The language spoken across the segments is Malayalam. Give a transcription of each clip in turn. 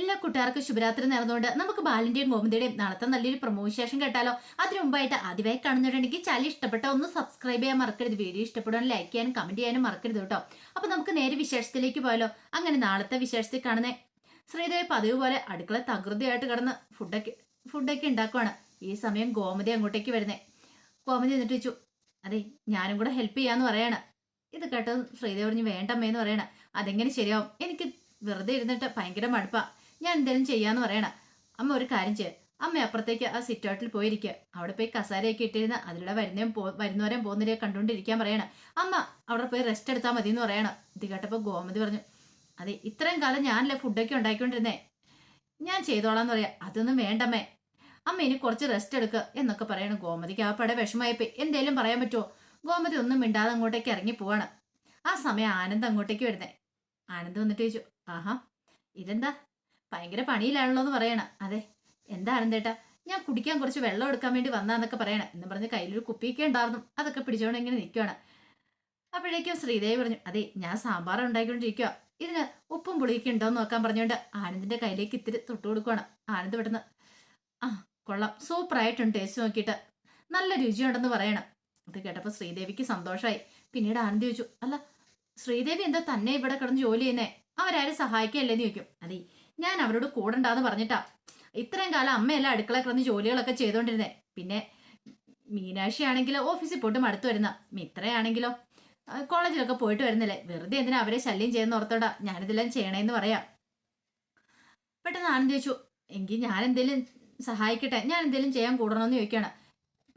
എല്ലാ കൂട്ടുകാർക്കും ശുഭരാത്രി നേർന്നുകൊണ്ട് നമുക്ക് ബാലിന്റെയും ഗോവിന്ദയുടെയും നാളത്തെ നല്ലൊരു പ്രൊമോഷൻ ശേഷം കേട്ടാലോ? അതിനു മുമ്പായിട്ട് ആദ്യമായി കാണുന്നുണ്ടെങ്കിൽ ചാനൽ ഇഷ്ടപ്പെട്ട ഒന്ന് സബ്സ്ക്രൈബ് ചെയ്യാൻ മറക്കരുത്. വീഡിയോ ഇഷ്ടപ്പെടാൻ ലൈക്ക് ചെയ്യാനും കമന്റ് ചെയ്യാനും മറക്കരുത് കേട്ടോ. അപ്പൊ നമുക്ക് നേരെ വിശേഷത്തിലേക്ക് പോയാലോ? അങ്ങനെ നാളത്തെ വിശേഷത്തിൽ കാണുന്നേ ശ്രീദേവി പതിവ് പോലെ അടുക്കള തകൃതിയായിട്ട് കിടന്ന് ഫുഡൊക്കെ ഫുഡൊക്കെ ഉണ്ടാക്കുവാണ്. ഈ സമയം ഗോമതി അങ്ങോട്ടേക്ക് വരുന്നേ. ഗോമതി എന്നിട്ട് വെച്ചു അതെ ഞാനും കൂടെ ഹെൽപ്പ് ചെയ്യാന്ന് പറയണ. ഇത് കേട്ടോ ശ്രീദേവി പറഞ്ഞു വേണ്ടമ്മേന്ന് പറയണ. അതെങ്ങനെ ശരിയാവും? എനിക്ക് വെറുതെ ഇരുന്നിട്ട് ഭയങ്കര മടുപ്പാ. ഞാൻ എന്തെങ്കിലും ചെയ്യാന്ന് പറയണ. അമ്മ ഒരു കാര്യം ചെയ്യ. അമ്മ അപ്പുറത്തേക്ക് ആ സിറ്റ് ഔട്ടിൽ പോയിരിക്കുക അവിടെ പോയി കസാരയൊക്കെ ഇട്ടിരുന്ന അതിലൂടെ വരുന്നേം പോ വരുന്നവരെയും പോകുന്നവരെയും കണ്ടുകൊണ്ടിരിക്കാൻ പറയണ. അമ്മ അവിടെ പോയി റെസ്റ്റ് എടുത്താൽ മതി എന്ന് പറയണം. ഇത് കേട്ടപ്പോൾ ഗോമതി പറഞ്ഞു അതെ ഇത്രയും കാലം ഞാനല്ലേ ഫുഡൊക്കെ ഉണ്ടാക്കിക്കൊണ്ടിരുന്നേ? ഞാൻ ചെയ്തോളാന്ന് പറയാം. അതൊന്നും വേണ്ടമ്മേ. അമ്മ ഇനി കുറച്ച് റെസ്റ്റ് എടുക്കുക എന്നൊക്കെ പറയണം. ഗോമതിക്ക് ആ പട വിഷമായിപ്പോയി എന്തേലും പറയാൻ പറ്റുമോ ഗോമതി ഒന്നും മിണ്ടാതെ അങ്ങോട്ടേക്ക് ഇറങ്ങി പോവാണ്. ആ സമയം ആനന്ദ് അങ്ങോട്ടേക്ക് വരുന്നേ. ആനന്ദ് വന്നിട്ട് ചോദിച്ചു ആഹാ ഇതെന്താ? ഭയങ്കര പണിയിലാണല്ലോ എന്ന് പറയണ. അതെ എന്താ ആനന്ദേട്ടാ ഞാൻ കുടിക്കാൻ കുറച്ച് വെള്ളം എടുക്കാൻ വേണ്ടി വന്നാന്നൊക്കെ പറയണേ. എന്ന് പറഞ്ഞ് കയ്യിലൊരു കുപ്പിയൊക്കെ ഉണ്ടായിരുന്നു അതൊക്കെ പിടിച്ചോണ്ട് ഇങ്ങനെ നിൽക്കുകയാണ് അപ്പോഴേക്കും ശ്രീദേവി പറഞ്ഞു അതെ ഞാൻ സാമ്പാർ ഉണ്ടാക്കിക്കൊണ്ടിരിക്കുക ഇതിന് ഉപ്പും പുളിയൊക്കെ ഉണ്ടോ എന്ന് നോക്കാൻ പറഞ്ഞുകൊണ്ട് ആനന്ദിന്റെ കയ്യിലേക്ക് ഇത്തിരി തൊട്ട് കൊടുക്കുവാണ്. ആനന്ദ് പെട്ടെന്ന് ആ കൊള്ളാം. സൂപ്പറായിട്ടുണ്ട് ടേസ്റ്റ് നോക്കിയിട്ട്. നല്ല രുചിയുണ്ടെന്ന് പറയണം. അത് കേട്ടപ്പോൾ ശ്രീദേവിക്ക് സന്തോഷമായി പിന്നീട് ആനന്ദ് ചോദിച്ചു അല്ല ശ്രീദേവി എന്താ തന്നെ ഇവിടെ കിടന്ന് ജോലി ചെയ്യുന്നേ? അവരാരും സഹായിക്കല്ലേന്ന് ചോദിക്കും. അതെ ഞാൻ അവരോട് കൂടണ്ടാന്ന് പറഞ്ഞിട്ടാ. ഇത്രയും കാലം അമ്മയല്ല അടുക്കള കിടന്ന് ജോലികളൊക്കെ ചെയ്തോണ്ടിരുന്നേ. പിന്നെ മീനാക്ഷി ആണെങ്കിലോ ഓഫീസിൽ പോയിട്ട് മടുത്തു വരുന്ന. മിത്രയാണെങ്കിലോ കോളേജിലൊക്കെ പോയിട്ട് വരുന്നില്ലേ? വെറുതെ എന്തിനാ അവരെ ശല്യം ചെയ്യുന്ന ഓർത്തോടാ. ഞാനിതെല്ലാം ചെയ്യണേന്ന് പറയാം. പെട്ടെന്ന് ആനന്ദ് ചോദിച്ചു എങ്കിൽ ഞാൻ എന്തെങ്കിലും സഹായിക്കട്ടെ? ഞാൻ എന്തെങ്കിലും ചെയ്യാൻ കൂടണമെന്ന് ചോദിക്കുകയാണ്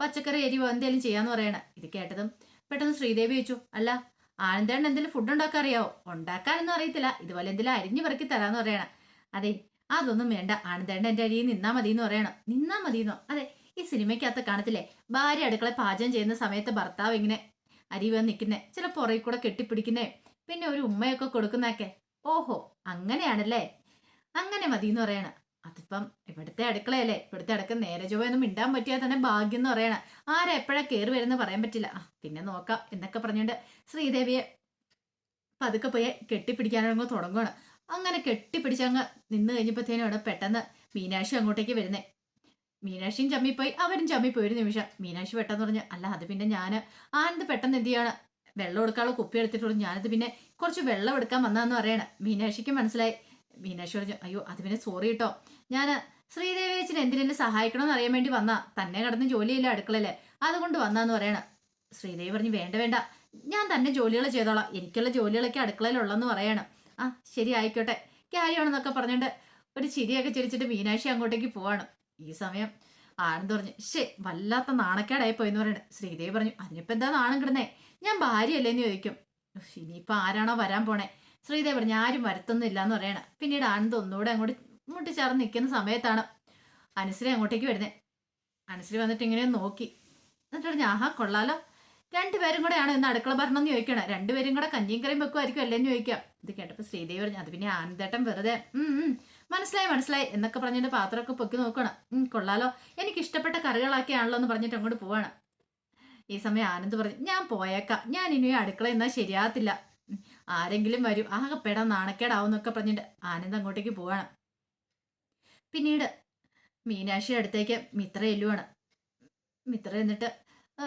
പച്ചക്കറി എരിവോ എന്തെങ്കിലും ചെയ്യാന്ന് പറയണ. ഇത് കേട്ടതും പെട്ടെന്ന് ശ്രീദേവി ചോദിച്ചു അല്ല ആനന്ദേണ്ണ എന്തെങ്കിലും ഫുഡ് ഉണ്ടാക്കാൻ അറിയാവോ? ഉണ്ടാക്കാനൊന്നും അറിയത്തില്ല. ഇതുപോലെ എന്തെങ്കിലും അരിഞ്ഞു പെറുക്കി തരാന്ന് പറയണ. അതെ അതൊന്നും വേണ്ട. ആനന്ദേണ്ണ എന്റെ അരിയിൽ നിന്നാ മതി എന്ന് പറയണം. നിന്നാ മതിയെന്നോ? അതെ ഈ സിനിമയ്ക്കകത്ത് കാണത്തില്ലേ? ഭാര്യ അടുക്കള പാചകം ചെയ്യുന്ന സമയത്ത് ഭർത്താവ് ഇങ്ങനെ അരി വന്ന് നിൽക്കുന്നേ ചില പുറകിൽ കൂടെ കെട്ടിപ്പിടിക്കുന്നേ പിന്നെ ഒരു ഉമ്മയൊക്കെ കൊടുക്കുന്നൊക്കെ ഓഹോ അങ്ങനെയാണല്ലേ? അങ്ങനെ മതി എന്ന് പറയണം. അതിപ്പം ഇവിടുത്തെ അടുക്കളയല്ലേ? ഇവിടുത്തെ അടുക്ക നേരെ ചൊവ്വയൊന്നും മിണ്ടാൻ പറ്റിയാൽ തന്നെ ഭാഗ്യം എന്ന് പറയണ. ആരെ എപ്പോഴാ കയറി വരുന്ന പറയാൻ പറ്റില്ല. ആ പിന്നെ നോക്കാം. എന്നൊക്കെ പറഞ്ഞുകൊണ്ട് ശ്രീദേവിയെ പതുക്കെ പോയി കെട്ടിപ്പിടിക്കാനോ തുടങ്ങുകയാണ് അങ്ങനെ കെട്ടിപ്പിടിച്ച് അങ്ങ് നിന്ന് കഴിഞ്ഞപ്പോഴത്തേനാണ് പെട്ടെന്ന് മീനാക്ഷി അങ്ങോട്ടേക്ക് വരുന്നേ. മീനാക്ഷിയും ചമ്മിപ്പോയി അവരും ചമ്മിപ്പോയി ഒരു നിമിഷം. മീനാക്ഷി പെട്ടെന്ന് പറഞ്ഞു അല്ല അത് പിന്നെ ഞാൻ ആനന്ദ് പെട്ടെന്ന് എന്ത് ചെയ്യാണ്? വെള്ളം എടുക്കാനുള്ള കുപ്പി എടുത്തിട്ടുള്ളൂ. ഞാനത് പിന്നെ കുറച്ച് വെള്ളം എടുക്കാൻ വന്നതെന്ന് പറയണ. മീനാക്ഷിക്ക് മനസ്സിലായി. മീനാക്ഷി പറഞ്ഞു അയ്യോ അത് പിന്നെ സോറി കേട്ടോ ഞാൻ ശ്രീദേവി ചേച്ചിനെ എന്തിനെന്നെ സഹായിക്കണമെന്ന് അറിയാൻ വേണ്ടി വന്നാ. തന്നെ കടന്ന് ജോലിയില്ല അടുക്കളല്ലേ അതുകൊണ്ട് വന്നാന്ന് പറയണ. ശ്രീദേവി പറഞ്ഞു വേണ്ട വേണ്ട. ഞാൻ തന്നെ ജോലികൾ ചെയ്തോളാം. എനിക്കുള്ള ജോലികളൊക്കെ അടുക്കളയിലുള്ളെന്ന് പറയണം. ആ ശരി ആയിക്കോട്ടെ കാര്യമാണെന്നൊക്കെ പറഞ്ഞിട്ട് ഒരു ചിരിയൊക്കെ ചിരിച്ചിട്ട് മീനാക്ഷി അങ്ങോട്ടേക്ക് പോവാണ്. ഈ സമയം ആനന്ദ് പറഞ്ഞു ശേ വല്ലാത്ത നാണക്കേടായി പോയി എന്ന് പറയുന്നത് ശ്രീദേവി പറഞ്ഞു അതിനിപ്പോ എന്താ നാണം കിടന്നേ? ഞാൻ ഭാര്യയല്ലേന്ന് ചോദിക്കും. ഉഫ്, ഇനിയിപ്പോ ആരാണോ വരാൻ പോണേ? ശ്രീദേവി പറഞ്ഞു ആരും വരത്തൊന്നുമില്ല എന്ന് പറയണ. പിന്നീട് ആനന്ദ് ഒന്നുകൂടെ അങ്ങോട്ട് മുട്ടിച്ചേർന്ന് നിൽക്കുന്ന സമയത്താണ് അനുശ്രീ അങ്ങോട്ടേക്ക് വരുന്നത് അനുശ്രീ വന്നിട്ട് ഇങ്ങനെ നോക്കി. എന്നിട്ട് പറഞ്ഞു ആഹാ കൊള്ളാലോ. രണ്ടുപേരും കൂടെയാണ് ഇന്ന് അടുക്കള ഭരണം എന്ന് ചോദിക്കണം. രണ്ടുപേരും കൂടെ കഞ്ഞിയും കറിയും വെക്കുമായിരിക്കും അല്ലേന്ന് ചോദിക്കാം. ഇത് കേട്ടപ്പോൾ ശ്രീദേവി പറഞ്ഞു അത് പിന്നെ ആനന്ദേട്ടൻ വെറുതെ മനസ്സിലായി മനസ്സിലായി എന്നൊക്കെ പറഞ്ഞിട്ട് പാത്രമൊക്കെ പൊക്കി നോക്കണം. കൊള്ളാലോ. എനിക്ക് ഇഷ്ടപ്പെട്ട കറികളൊക്കെയാണല്ലോ എന്ന് പറഞ്ഞിട്ട് അങ്ങോട്ട് പോവാണ്. ഈ സമയം ആനന്ദ് പറഞ്ഞു ഞാൻ പോയേക്കാം. ഞാൻ ഇനി അടുക്കള എന്നാൽ ശരിയാകത്തില്ല. ആരെങ്കിലും വരും. ആകെപ്പെടാൻ നാണക്കേടാവും എന്നൊക്കെ പറഞ്ഞിട്ട് ആനന്ദ് അങ്ങോട്ടേക്ക് പോവാണ്. പിന്നീട് മീനാക്ഷിയുടെ അടുത്തേക്ക് മിത്ര എല്ലുവാണ്. മിത്ര എന്നിട്ട്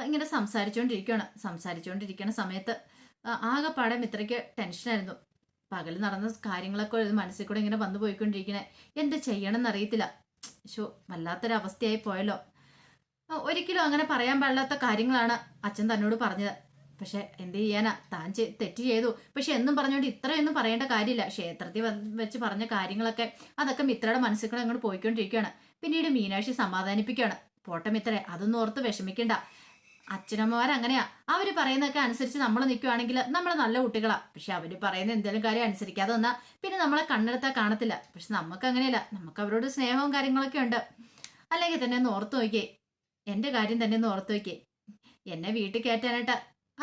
ഇങ്ങനെ സംസാരിച്ചുകൊണ്ടിരിക്കുകയാണ് സംസാരിച്ചുകൊണ്ടിരിക്കുന്ന സമയത്ത് ആകെ ആകെപ്പാടെ മിത്രയ്ക്ക് ടെൻഷനായിരുന്നു. പകൽ നടന്ന കാര്യങ്ങളൊക്കെ ഒരു മനസ്സിൽ കൂടെ ഇങ്ങനെ വന്നു പോയിക്കൊണ്ടിരിക്കണേ. എന്ത് ചെയ്യണമെന്ന് എന്നറിയത്തില്ല ഷോ വല്ലാത്തൊരവസ്ഥയായി പോയല്ലോ. ഒരിക്കലും അങ്ങനെ പറയാൻ പാടില്ലാത്ത കാര്യങ്ങളാണ് അച്ഛൻ തന്നോട് പറഞ്ഞത്. പക്ഷെ എന്ത് ചെയ്യാനാ? താൻ തെറ്റ് ചെയ്തു. പക്ഷെ എന്നും പറഞ്ഞുകൊണ്ട് ഇത്രയൊന്നും പറയേണ്ട കാര്യമില്ല. ക്ഷേത്രത്തിൽ വെച്ച് പറഞ്ഞ കാര്യങ്ങളൊക്കെ അതൊക്കെ മിത്രയുടെ മനസ്സിൽ കൂടെ അങ്ങോട്ട് പോയിക്കൊണ്ടിരിക്കുകയാണ് പിന്നീട് മീനാക്ഷി സമാധാനിപ്പിക്കുകയാണ് പോട്ടെ മിത്രേ അതൊന്നും ഓർത്ത് വിഷമിക്കണ്ട. അച്ഛനമ്മമാർ അങ്ങനെയാ അവർ പറയുന്നതൊക്കെ അനുസരിച്ച് നമ്മൾ നിൽക്കുവാണെങ്കിൽ നമ്മൾ നല്ല കുട്ടികളാ. പക്ഷെ അവർ പറയുന്ന എന്തെങ്കിലും കാര്യം അനുസരിക്കാതെ വന്നാ പിന്നെ നമ്മളെ കണ്ണെടുത്താൽ കാണത്തില്ല. പക്ഷെ നമുക്ക് അങ്ങനെയല്ല നമുക്ക് അവരോട് സ്നേഹവും കാര്യങ്ങളൊക്കെ ഉണ്ട്. അല്ലെങ്കിൽ തന്നെ ഒന്ന് ഓർത്ത് നോക്കിയേ. എന്റെ കാര്യം തന്നെ ഒന്ന് ഓർത്ത് നോക്കിയേ. എന്നെ വീട്ടിൽ കയറ്റാനായിട്ട്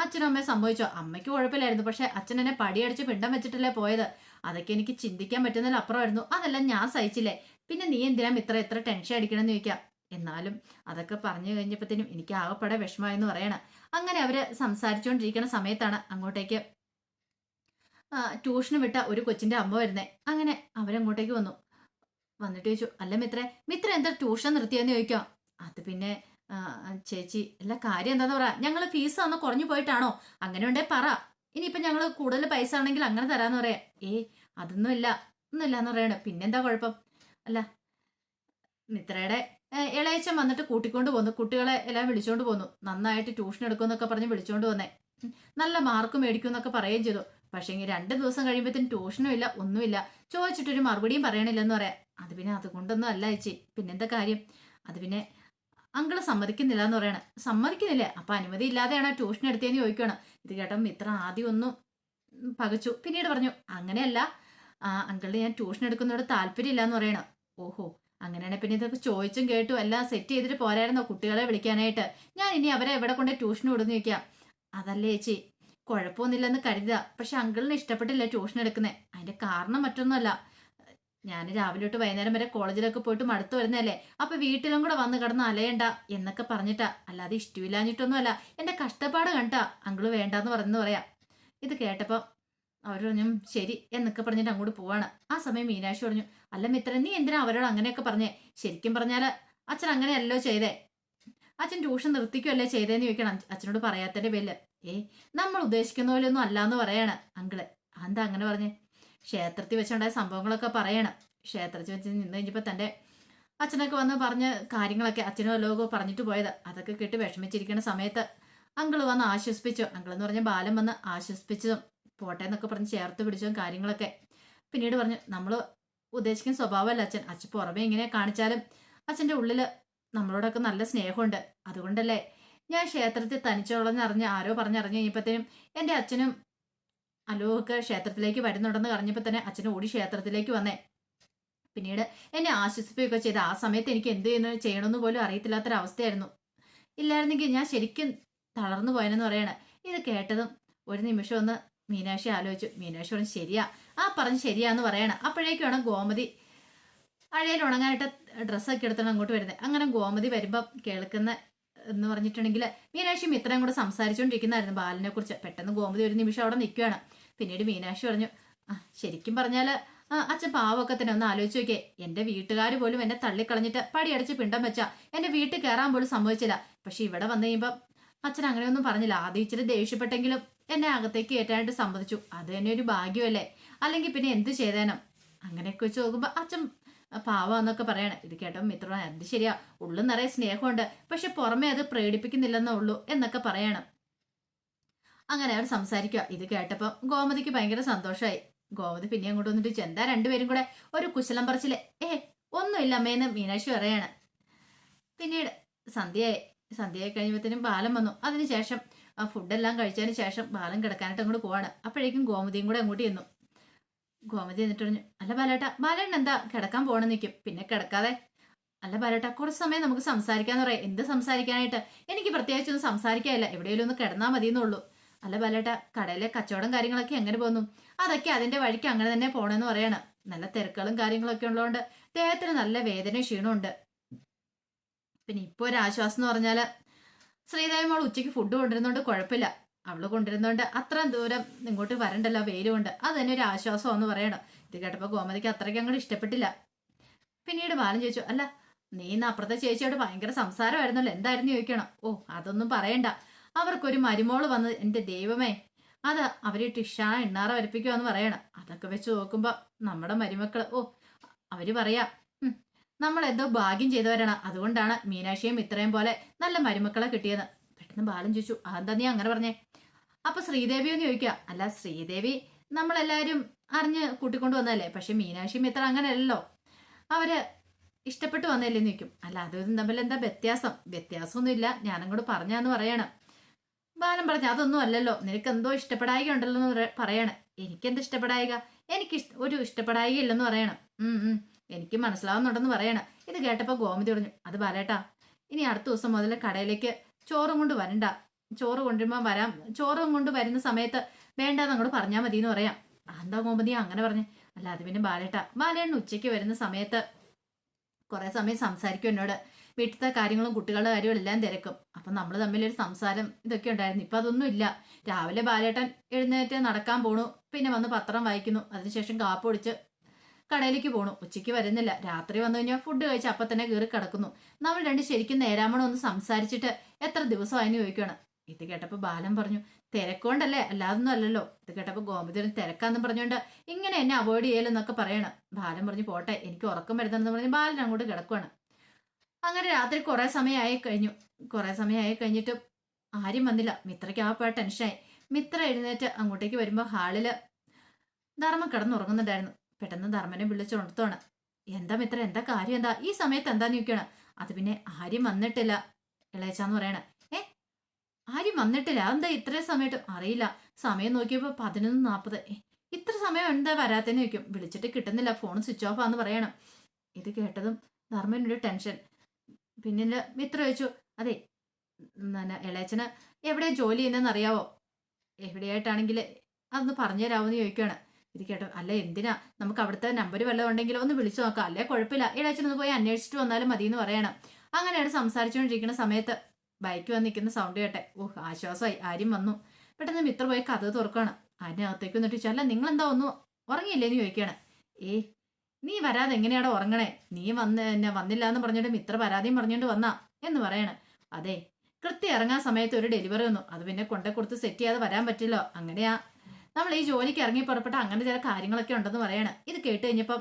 അച്ഛനും അമ്മയെ സംഭവിച്ചോ അമ്മയ്ക്ക് കുഴപ്പമില്ലായിരുന്നു. പക്ഷെ അച്ഛൻ എന്നെ പടിയടിച്ച് പിണ്ടം വെച്ചിട്ടല്ലേ പോയത്. അതൊക്കെ എനിക്ക് ചിന്തിക്കാൻ പറ്റുന്നതിൽ അപ്പുറമായിരുന്നു അതെല്ലാം ഞാൻ സഹിച്ചില്ലേ? പിന്നെ നീ എന്തിനാ ഇത്ര എത്ര ടെൻഷൻ അടിക്കണമെന്ന് ചോദിക്കാം. എന്നാലും അതൊക്കെ പറഞ്ഞു കഴിഞ്ഞപ്പോഴത്തേനും എനിക്ക് ആകെപ്പെടെ വിഷമമായെന്ന് പറയണം. അങ്ങനെ അവർ സംസാരിച്ചുകൊണ്ടിരിക്കുന്ന സമയത്താണ് അങ്ങോട്ടേക്ക് ട്യൂഷന് വിട്ട ഒരു കൊച്ചിന്റെ അമ്മ വരുന്നേ. അങ്ങനെ അവരങ്ങോട്ടേക്ക് വന്നു. വന്നിട്ട് ചോദിച്ചു അല്ല മിത്രേ മിത്ര എന്താ ട്യൂഷൻ നിർത്തിയെന്ന് ചോദിക്കാം അത് പിന്നെ ചേച്ചി അല്ല കാര്യം എന്താന്ന് പറ. ഞങ്ങൾ ഫീസ് അന്ന് കുറഞ്ഞു പോയിട്ടാണോ? അങ്ങനെ ഉണ്ടേ പറ. ഇനിയിപ്പം ഞങ്ങൾ കൂടുതൽ പൈസ ആണെങ്കിൽ അങ്ങനെ തരാന്ന് പറയാം. ഏ അതൊന്നും ഇല്ല ഒന്നുമില്ല എന്ന് പറയണേ. പിന്നെന്താ കുഴപ്പം? അല്ല മിത്രയുടെ ഇളയച്ചൻ വന്നിട്ട് കൂട്ടിക്കൊണ്ട് പോന്നു. കുട്ടികളെ എല്ലാം വിളിച്ചോണ്ട് പോന്നു. നന്നായിട്ട് ട്യൂഷൻ എടുക്കുമെന്നൊക്കെ പറഞ്ഞ് വിളിച്ചോണ്ട് വന്നേ. നല്ല മാർക്ക് മേടിക്കും എന്നൊക്കെ പറയുകയും ചെയ്തു. പക്ഷേ ഇങ്ങനെ രണ്ട് ദിവസം കഴിയുമ്പോഴത്തേനും ട്യൂഷനും ഇല്ല ഒന്നുമില്ല. ചോദിച്ചിട്ടൊരു മറുപടിയും പറയണില്ലെന്ന് പറയാം. അത് പിന്നെ അതുകൊണ്ടൊന്നും അല്ല ചേച്ചി. പിന്നെന്താ കാര്യം? അത് പിന്നെ അങ്കിൾ സമ്മതിക്കുന്നില്ല എന്ന് പറയണ. സമ്മതിക്കുന്നില്ല. അപ്പൊ അനുമതി ഇല്ലാതെയാണ് ട്യൂഷൻ എടുത്തതെന്ന് ചോദിക്കുകയാണ് ഇത് കേട്ടോ ഇത്ര ആദ്യം ഒന്നും പകച്ചു. പിന്നീട് പറഞ്ഞു അങ്ങനെയല്ല. അങ്കിളിന് ഞാൻ ട്യൂഷൻ എടുക്കുന്നതോട് താല്പര്യമില്ല എന്ന് പറയണം. ഓഹോ. അങ്ങനെയാണെങ്കിൽ പിന്നെ ഇതൊക്കെ ചോദിച്ചും കേട്ടും എല്ലാം സെറ്റ് ചെയ്തിട്ട് പോരായിരുന്നോ കുട്ടികളെ വിളിക്കാനായിട്ട്? ഞാൻ ഇനി അവരെ എവിടെ കൊണ്ട് ട്യൂഷൻ വിടുന്നു ചോദിക്കാം. അതല്ലേ ചേച്ചി കുഴപ്പമൊന്നുമില്ലെന്ന് കരുതുക. പക്ഷെ അങ്കിളിന് ഇഷ്ടപ്പെട്ടില്ല ട്യൂഷൻ എടുക്കുന്നത് അതിന്റെ കാരണം മറ്റൊന്നുമല്ല. ഞാൻ രാവിലെ തൊട്ട് വൈകുന്നേരം വരെ കോളേജിലൊക്കെ പോയിട്ട് മടുത്തു വരുന്നതല്ലേ. അപ്പൊ വീട്ടിലും കൂടെ വന്ന് കിടന്ന് അലയണ്ട എന്നൊക്കെ പറഞ്ഞിട്ടാ. അല്ലാതെ ഇഷ്ടമില്ലാഞ്ഞിട്ടൊന്നുമല്ല എന്റെ കഷ്ടപ്പാട് കണ്ടാ അങ്കിൾ വേണ്ടാന്ന് പറഞ്ഞെന്ന് പറയാം. ഇത് കേട്ടപ്പോ അവർ പറഞ്ഞു ശരി എന്നൊക്കെ പറഞ്ഞിട്ട് അങ്ങോട്ട് പോവാണ്. ആ സമയം മീനാക്ഷി പറഞ്ഞു അല്ല മിത്രൻ നീ എന്തിനാ അവരോട് അങ്ങനെയൊക്കെ പറഞ്ഞേ? ശരിക്കും പറഞ്ഞാൽ അച്ഛൻ അങ്ങനെയല്ലോ ചെയ്തേ. അച്ഛൻ ട്യൂഷൻ നിർത്തിക്കുമല്ലേ ചെയ്തേന്ന് ചോദിക്കണം. അച്ഛനോട് പറയാത്തതിന്റെ പേരിൽ. ഏ നമ്മൾ ഉദ്ദേശിക്കുന്ന പോലെ ഒന്നും അല്ലാന്ന് പറയാണ് അങ്കിൾ. എന്താ അങ്ങനെ പറഞ്ഞേ? ക്ഷേത്രത്തിൽ വെച്ചുണ്ടായ സംഭവങ്ങളൊക്കെ പറയണം. ക്ഷേത്രത്തിൽ വെച്ച് നിന്ന് കഴിഞ്ഞപ്പോൾ തന്റെ അച്ഛനൊക്കെ വന്ന് പറഞ്ഞ കാര്യങ്ങളൊക്കെ അച്ഛനും ലോകോ പറഞ്ഞിട്ട് പോയത്. അതൊക്കെ കേട്ട് വിഷമിച്ചിരിക്കുന്ന സമയത്ത് അങ്കിൾ വന്ന് ആശ്വസിപ്പിച്ചു. അങ്കിൾ എന്ന് പറഞ്ഞ ബാലം വന്ന് ആശ്വസിപ്പിച്ചതും പോട്ടെ എന്നൊക്കെ പറഞ്ഞ് ചേർത്ത് പിടിച്ചതും കാര്യങ്ങളൊക്കെ. പിന്നീട് പറഞ്ഞു നമ്മൾ ഉദ്ദേശിക്കുന്ന സ്വഭാവമല്ല അച്ഛൻ. അച്ഛൻ പുറമേ ഇങ്ങനെ കാണിച്ചാലും അച്ഛന്റെ ഉള്ളിൽ നമ്മളോടൊക്കെ നല്ല സ്നേഹമുണ്ട്. അതുകൊണ്ടല്ലേ ഞാൻ ക്ഷേത്രത്തിൽ തനിച്ചോളെന്ന് അറിഞ്ഞ് ആരോ പറഞ്ഞറിഞ്ഞ് കഴിഞ്ഞപ്പോഴത്തേനും എന്റെ അച്ഛനും അലോക് ക്ഷേത്രത്തിലേക്ക് വരുന്നുണ്ടെന്ന് പറഞ്ഞപ്പോൾ തന്നെ അച്ഛൻ ഓടി ക്ഷേത്രത്തിലേക്ക് വന്നേ. പിന്നീട് എന്നെ ആശ്വസിപ്പിക്കുകയൊക്കെ ചെയ്ത്. ആ സമയത്ത് എനിക്ക് എന്ത് ചെയ്യുന്നു ചെയ്യണമെന്ന് പോലും അറിയത്തില്ലാത്തൊരവസ്ഥയായിരുന്നു. ഇല്ലായിരുന്നെങ്കിൽ ഞാൻ ശരിക്കും തളർന്നു പോയെന്ന് പറയണ. ഇത് കേട്ടതും ഒരു നിമിഷം ഒന്ന് മീനാക്ഷി ആലോചിച്ചു. മീനാക്ഷി പറഞ്ഞു ശരിയാ. ആ പറഞ്ഞ് ശരിയാന്ന് പറയണ. അപ്പോഴേക്കാണ് ഗോമതി അഴയിൽ ഉണങ്ങാനായിട്ട് ഡ്രസ്സൊക്കെ എടുത്താണ് അങ്ങോട്ട് വരുന്നത് അങ്ങനെ ഗോമതി വരുമ്പം കേൾക്കുന്ന എന്ന് പറഞ്ഞിട്ടുണ്ടെങ്കിൽ മീനാക്ഷി ഇത്രയും കൂടെ സംസാരിച്ചുകൊണ്ടിരിക്കുന്നതായിരുന്നു ബാലിനെ കുറിച്ച്. പെട്ടെന്ന് ഗോമതി ഒരു നിമിഷം അവിടെ നിൽക്കുകയാണ് പിന്നീട് മീനാക്ഷി പറഞ്ഞു ആ ശരിക്കും പറഞ്ഞാൽ അച്ഛൻ പാവമൊക്കെ തന്നെ ഒന്ന് ആലോചിച്ച് നോക്കിയേ. എന്റെ വീട്ടുകാർ പോലും എന്നെ തള്ളിക്കളഞ്ഞിട്ട് പടിയടിച്ച് പിണ്ടം വെച്ചാ. എന്റെ വീട്ടിൽ കയറാൻ പോലും സമ്മതിച്ചില്ല. പക്ഷെ ഇവിടെ വന്നു കഴിയുമ്പോൾ അച്ഛൻ അങ്ങനെയൊന്നും പറഞ്ഞില്ല. ആദ്യം ഇച്ചിരി ദേഷ്യപ്പെട്ടെങ്കിലും എന്നെ അകത്തേക്ക് കയറ്റാനായിട്ട് സമ്മതിച്ചു. അത് തന്നെ ഒരു ഭാഗ്യമല്ലേ? അല്ലെങ്കിൽ പിന്നെ എന്ത് ചെയ്തേനോ? അങ്ങനെയൊക്കെ വെച്ച് നോക്കുമ്പോൾ അച്ഛൻ പാവാന്നൊക്കെ പറയണേ. ഇത് കേട്ടോ മിത്ര അത് ശരിയാ? ഉള്ളിൽ നിറയെ സ്നേഹമുണ്ട്. പക്ഷെ പുറമേ അത് പ്രകടിപ്പിക്കുന്നില്ലെന്നേ ഉള്ളൂ എന്നൊക്കെ പറയണം. അങ്ങനെ അവർ സംസാരിക്കുക ഇത് കേട്ടപ്പോൾ ഗോമതിക്ക് ഭയങ്കര സന്തോഷമായി ഗോമതി പിന്നെ അങ്ങോട്ട് വന്നിട്ട് ചെന്താ എന്താ രണ്ടുപേരും കൂടെ ഒരു കുശലം പറച്ചിൽ? ഏ ഒന്നുമില്ല അമ്മേന്ന് മീനാക്ഷി പറയാണ്. പിന്നീട് സന്ധ്യയായി. സന്ധ്യയായി കഴിയുമ്പോഴത്തേനും ബാലം വന്നു. അതിനുശേഷം ആ ഫുഡെല്ലാം കഴിച്ചതിന് ശേഷം ബാലൻ കിടക്കാനായിട്ട് അങ്ങോട്ട് പോവാണ്. അപ്പോഴേക്കും ഗോമതിയും കൂടെ അങ്ങോട്ട് ചെന്നു. ഗോമതി എന്നിട്ട് പറഞ്ഞു അല്ല ബാലേട്ട ബാലേട്ടൻ എന്താ? കിടക്കാൻ പോകണം നിൽക്കും പിന്നെ കിടക്കാതെ. അല്ല ബാലേട്ട കുറച്ച് സമയം നമുക്ക് സംസാരിക്കാന്ന് പറയാം. എന്ത് സംസാരിക്കാനായിട്ട്? എനിക്ക് പ്രത്യേകിച്ചൊന്നും സംസാരിക്കാനില്ല. എവിടെയെങ്കിലും ഒന്ന് കിടന്നാൽ മതി എന്നുള്ളൂ അല്ല ബാലേട്ട കടയിലെ കച്ചവടം കാര്യങ്ങളൊക്കെ എങ്ങനെ പോകുന്നു? അതൊക്കെ അതിന്റെ വഴിക്ക് അങ്ങനെ തന്നെ പോണെന്ന് പറയാണ്. നല്ല തിരക്കുകളും കാര്യങ്ങളൊക്കെ ഉള്ളതുകൊണ്ട് ദേഹത്തിന് നല്ല വേദന ക്ഷീണമുണ്ട് പിന്നെ ഇപ്പോൾ ഒരു ആശ്വാസം എന്ന് പറഞ്ഞാൽ ശ്രീദേവി മോൾ ഉച്ചയ്ക്ക് ഫുഡ് കൊണ്ടിരുന്നോണ്ട് കുഴപ്പമില്ല. അവൾ കൊണ്ടിരുന്നോണ്ട് അത്രയും ദൂരം ഇങ്ങോട്ട് വരണ്ടല്ലോ വെയിലുകൊണ്ട്. അത് തന്നെ ഒരു ആശ്വാസം എന്ന് പറയണം. ഇത് കേട്ടപ്പോൾ ഗോമതിക്ക് അത്രയ്ക്ക് അങ്ങോട്ട് ഇഷ്ടപ്പെട്ടില്ല. പിന്നീട് ബാലൻ ചോദിച്ചു അല്ല നീ ഇന്ന് അപ്പുറത്തെ ചേച്ചിയോട് ഭയങ്കര സംസാരമായിരുന്നല്ലോ. എന്തായിരുന്നു ചോദിക്കണം? ഓ അതൊന്നും പറയണ്ട. അവർക്കൊരു മരുമോൾ വന്ന് എന്റെ ദൈവമേ അത് അവരിട്ട് ടിഷ എണ്ണാറ വരപ്പിക്കുക എന്ന് പറയണം. അതൊക്കെ വെച്ച് നോക്കുമ്പോൾ നമ്മുടെ മരുമക്കൾ ഓ അവർ പറയാ "ഉം, നമ്മൾ എന്തോ ഭാഗ്യം ചെയ്തവരാണ്. അതുകൊണ്ടാണ് മീനാക്ഷിയും ഇത്രയും പോലെ നല്ല മരുമക്കളെ കിട്ടിയത്. പെട്ടെന്ന് ബാലൻ ചോദിച്ചു അതെന്താ നീ അങ്ങനെ പറഞ്ഞേ? അപ്പൊ ശ്രീദേവി എന്ന് ചോദിക്കുക അല്ല ശ്രീദേവി നമ്മളെല്ലാരും അറിഞ്ഞ് കൂട്ടിക്കൊണ്ടു വന്നതല്ലേ? പക്ഷെ മീനാക്ഷിയും ഇത്ര അങ്ങനെയല്ലോ അവർ ഇഷ്ടപ്പെട്ട് വന്നല്ലേ നിൽക്കും അല്ല അതും തമ്മിൽ എന്താ വ്യത്യാസം? വ്യത്യാസമൊന്നുമില്ല. ഞാനങ്ങോട്ട് പറഞ്ഞാന്ന് പറയണം. ബാലൻ പറഞ്ഞു അതൊന്നും അല്ലല്ലോ. നിനക്ക് എന്തോ ഇഷ്ടപ്പെടായിക ഉണ്ടല്ലോ എന്ന് പറയണം. എനിക്കെന്ത് ഇഷ്ടപ്പെടായിക? എനിക്ക് ഒരു ഇഷ്ടപ്പെടായിക ഇല്ലെന്ന് പറയണം. ഉം ഉം. എനിക്ക് മനസ്സിലാവുന്നുണ്ടെന്ന് പറയണം. ഇത് കേട്ടപ്പോൾ ഗോമതി പറഞ്ഞു അത് പറയട്ടാ ഇനി അടുത്ത ദിവസം മുതൽ കടയിലേക്ക് ചോറും കൊണ്ട് വരണ്ട. ചോറ് കൊണ്ടുവരുമ്പോൾ വരാം. ചോറും കൊണ്ട് വരുന്ന സമയത്ത് വേണ്ടാന്ന് അങ്ങോട്ട് പറഞ്ഞാൽ മതി എന്ന് പറയാം. എന്താ ഗോമതി? അങ്ങനെ പറഞ്ഞു. അല്ല അത് പിന്നെ ബാലേട്ട. ബാലേണ്ണ ഉച്ചയ്ക്ക് വരുന്ന സമയത്ത് കുറേ സമയം സംസാരിക്കും എന്നോട്. വീട്ടിലത്തെ കാര്യങ്ങളും കുട്ടികളുടെ കാര്യങ്ങളും എല്ലാം തിരക്കും. അപ്പം നമ്മൾ തമ്മിലൊരു സംസാരം ഇതൊക്കെ ഉണ്ടായിരുന്നു. ഇപ്പം അതൊന്നും ഇല്ല. രാവിലെ ബാലേട്ടൻ എഴുന്നേറ്റ് നടക്കാൻ പോണു. പിന്നെ വന്ന് പത്രം വായിക്കുന്നു. അതിനുശേഷം കാപ്പ് ഒടിച്ച് കടയിലേക്ക് പോണു. ഉച്ചയ്ക്ക് വരുന്നില്ല. രാത്രി വന്നു കഴിഞ്ഞാൽ ഫുഡ് കഴിച്ച് അപ്പം തന്നെ കയറി കിടക്കുന്നു. നമ്മൾ രണ്ട് ശരിക്കും നേരാമണം ഒന്ന് സംസാരിച്ചിട്ട് എത്ര ദിവസം ദിവസമായെന്ന് ചോദിക്കുകയാണ് ഇത് കേട്ടപ്പോൾ ബാലൻ പറഞ്ഞു തിരക്കൊണ്ടല്ലേ? അല്ലാതൊന്നും അല്ലല്ലോ. ഇത് കേട്ടപ്പോൾ ഗോമതി തിരക്കാന്നും പറഞ്ഞുകൊണ്ട് ഇങ്ങനെ എന്നെ അവോയ്ഡ് ചെയ്യലെന്നൊക്കെ പറയണം. ബാലൻ പറഞ്ഞു പോട്ടെ എനിക്ക് ഉറക്കം വരുന്നെന്ന് പറഞ്ഞ് ബാലൻ അങ്ങോട്ട് കിടക്കുവാണ്. അങ്ങനെ രാത്രി കുറേ സമയമായി കഴിഞ്ഞു. കുറേ സമയമായി കഴിഞ്ഞിട്ട് ആരും വന്നില്ല. മിത്രയ്ക്ക് ആ പോയ ടെൻഷനായി മിത്ര എഴുന്നേറ്റ് അങ്ങോട്ടേക്ക് വരുമ്പോൾ ഹാളിൽ ധർമ്മ കിടന്നുറങ്ങുന്നുണ്ടായിരുന്നു. പെട്ടെന്ന് ധർമ്മനെ വിളിച്ചുണർത്തുവാണ് എന്താ മിത്ര എന്താ കാര്യം എന്താ? ഈ സമയത്ത് എന്താ നോക്കിയാണ്? അത് പിന്നെ ആരും വന്നിട്ടില്ല. ഇളയച്ചാന്ന് പറയണ. ഏ? ആരും വന്നിട്ടില്ല. എന്താ ഇത്രയും സമയത്ത്? അറിയില്ല. സമയം നോക്കിയപ്പോൾ പതിനൊന്ന് നാൽപ്പത് ഇത്ര സമയം എന്താ വരാത്തെന്ന് ചോദിക്കും. വിളിച്ചിട്ട് കിട്ടുന്നില്ല. ഫോൺ സ്വിച്ച് ഓഫ് ആന്ന് പറയണം. ഇത് കേട്ടതും ധർമ്മനൊരു ടെൻഷൻ. പിന്നെ മിത്ര ചോദിച്ചു. അതെ ഇളയച്ചന് എവിടെ ജോലി ചെയ്യുന്നതെന്ന് അറിയാവോ? എവിടെയായിട്ടാണെങ്കിൽ അതൊന്ന് പറഞ്ഞു തരാമോ എന്ന് ചോദിക്കുകയാണ് ഇത് കേട്ടോ. അല്ല എന്തിനാ? നമുക്ക് അവിടുത്തെ നമ്പർ വല്ലതും ഉണ്ടെങ്കിൽ ഒന്ന് വിളിച്ചു നോക്കാം. അല്ലേ? കുഴപ്പമില്ല. ഇളയച്ചനൊന്ന് പോയി അന്വേഷിച്ചിട്ട് വന്നാലും മതി എന്ന് പറയണം. അങ്ങനെയാണ് സംസാരിച്ചുകൊണ്ടിരിക്കുന്ന സമയത്ത് ബൈക്ക് വന്ന് നിൽക്കുന്ന സൗണ്ട് കേട്ടെ. ഓഹ് ആശ്വാസമായി. ആര്യം വന്നു. പെട്ടെന്ന് മിത്ര പോയി കഥ തുറക്കുകയാണ് അതിനകത്തേക്ക് വന്നിട്ട് ചോദിച്ചു അല്ല നിങ്ങളെന്താ ഒന്നും ഉറങ്ങിയില്ലേ? എന്ന് ചോദിക്കുകയാണ്. ഏ നീ വരാതെ എങ്ങനെയാണോ ഉറങ്ങണേ? നീ വന്ന് എന്നെ വന്നില്ല എന്ന് പറഞ്ഞിട്ട് മിത്ര പരാതിയും പറഞ്ഞുകൊണ്ട് വന്നാ? എന്ന് പറയണം. അതെ കൃത്യം ഇറങ്ങാൻ സമയത്ത് ഒരു ഡെലിവറി വന്നു. അത് പിന്നെ കൊണ്ടേ കൊടുത്ത് സെറ്റ് ചെയ്യാതെ വരാൻ പറ്റില്ലോ. അങ്ങനെയാ നമ്മൾ ഈ ജോലിക്ക് ഇറങ്ങി പുറപ്പെട്ട അങ്ങനെ ചില കാര്യങ്ങളൊക്കെ ഉണ്ടെന്ന് പറയണം. ഇത് കേട്ട് കഴിഞ്ഞപ്പം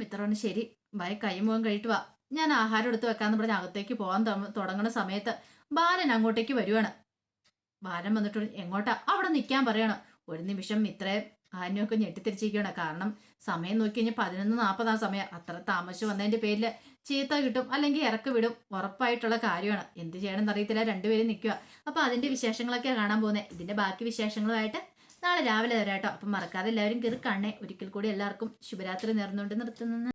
മിത്രോണ് ശരി. ഭയ കൈ മുഖം കഴിയിട്ട് വാ. ഞാൻ ആഹാരം എടുത്ത് വെക്കാന്ന് പറഞ്ഞ അകത്തേക്ക് പോകാൻ തുടങ്ങുന്ന സമയത്ത് ബാലൻ അങ്ങോട്ടേക്ക് വരുവാണ്. ബാലൻ വന്നിട്ട് എങ്ങോട്ടാ? അവിടെ നിൽക്കാൻ പറയണം. ഒരു നിമിഷം മിത്രയെ ആനയൊക്കെ ഞെട്ടിത്തിരിച്ചിരിക്കുകയാണ് കാരണം സമയം നോക്കി കഴിഞ്ഞാൽ പതിനൊന്ന് നാൽപ്പതാം സമയം. അത്ര താമസിച്ച് വന്നതിന്റെ പേരിൽ ചീത്ത കിട്ടും അല്ലെങ്കിൽ ഇറക്ക് വിടും ഉറപ്പായിട്ടുള്ള കാര്യമാണ്. എന്ത് ചെയ്യണമെന്ന് അറിയത്തില്ല. രണ്ടുപേരും നിൽക്കുക അപ്പോൾ അതിന്റെ വിശേഷങ്ങളൊക്കെ കാണാൻ പോകുന്നത് ഇതിന്റെ ബാക്കി വിശേഷങ്ങളുമായിട്ട് നാളെ രാവിലെ വരാട്ടോ കേട്ടോ. അപ്പം മറക്കാതെ എല്ലാവരും കയറി കാണേ ഒരിക്കൽ കൂടി എല്ലാവർക്കും ശുഭരാത്രി നേർന്നുകൊണ്ട് നിർത്തുന്നു.